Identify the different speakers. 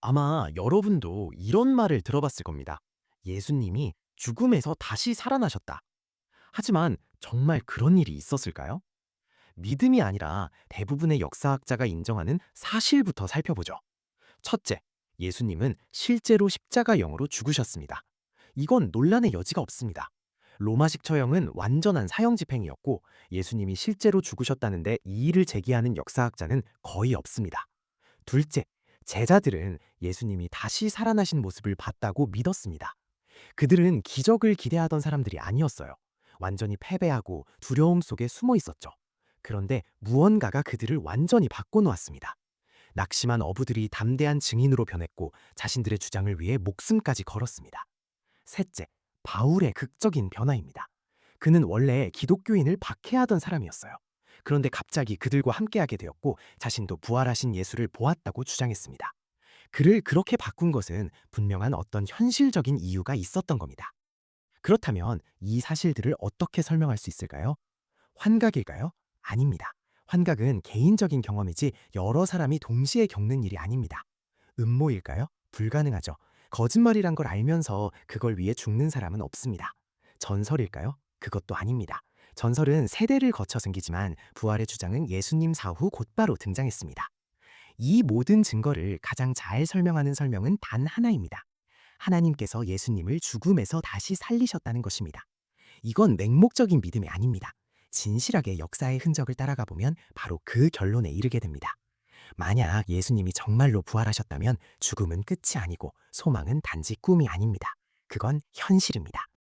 Speaker 1: 아마 여러분도 이런 말을 들어봤을 겁니다. 예수님이 죽음에서 다시 살아나셨다. 하지만 정말 그런 일이 있었을까요? 믿음이 아니라 대부분의 역사학자가 인정하는 사실부터 살펴보죠. 첫째, 예수님은 실제로 십자가형으로 죽으셨습니다. 이건 논란의 여지가 없습니다. 로마식 처형은 완전한 사형 집행이었고 예수님이 실제로 죽으셨다는데 이의를 제기하는 역사학자는 거의 없습니다. 둘째, 제자들은 예수님이 다시 살아나신 모습을 봤다고 믿었습니다. 그들은 기적을 기대하던 사람들이 아니었어요. 완전히 패배하고 두려움 속에 숨어 있었죠. 그런데 무언가가 그들을 완전히 바꿔놓았습니다. 낙심한 어부들이 담대한 증인으로 변했고 자신들의 주장을 위해 목숨까지 걸었습니다. 셋째, 바울의 극적인 변화입니다. 그는 원래 기독교인을 박해하던 사람이었어요. 그런데 갑자기 그들과 함께하게 되었고 자신도 부활하신 예수를 보았다고 주장했습니다. 그를 그렇게 바꾼 것은 분명한 어떤 현실적인 이유가 있었던 겁니다. 그렇다면 이 사실들을 어떻게 설명할 수 있을까요? 환각일까요? 아닙니다. 환각은 개인적인 경험이지 여러 사람이 동시에 겪는 일이 아닙니다. 음모일까요? 불가능하죠. 거짓말이란 걸 알면서 그걸 위해 죽는 사람은 없습니다. 전설일까요? 그것도 아닙니다. 전설은 세대를 거쳐 생기지만 부활의 주장은 예수님 사후 곧바로 등장했습니다. 이 모든 증거를 가장 잘 설명하는 설명은 단 하나입니다. 하나님께서 예수님을 죽음에서 다시 살리셨다는 것입니다. 이건 맹목적인 믿음이 아닙니다. 진실하게 역사의 흔적을 따라가 보면 바로 그 결론에 이르게 됩니다. 만약 예수님이 정말로 부활하셨다면 죽음은 끝이 아니고 소망은 단지 꿈이 아닙니다. 그건 현실입니다.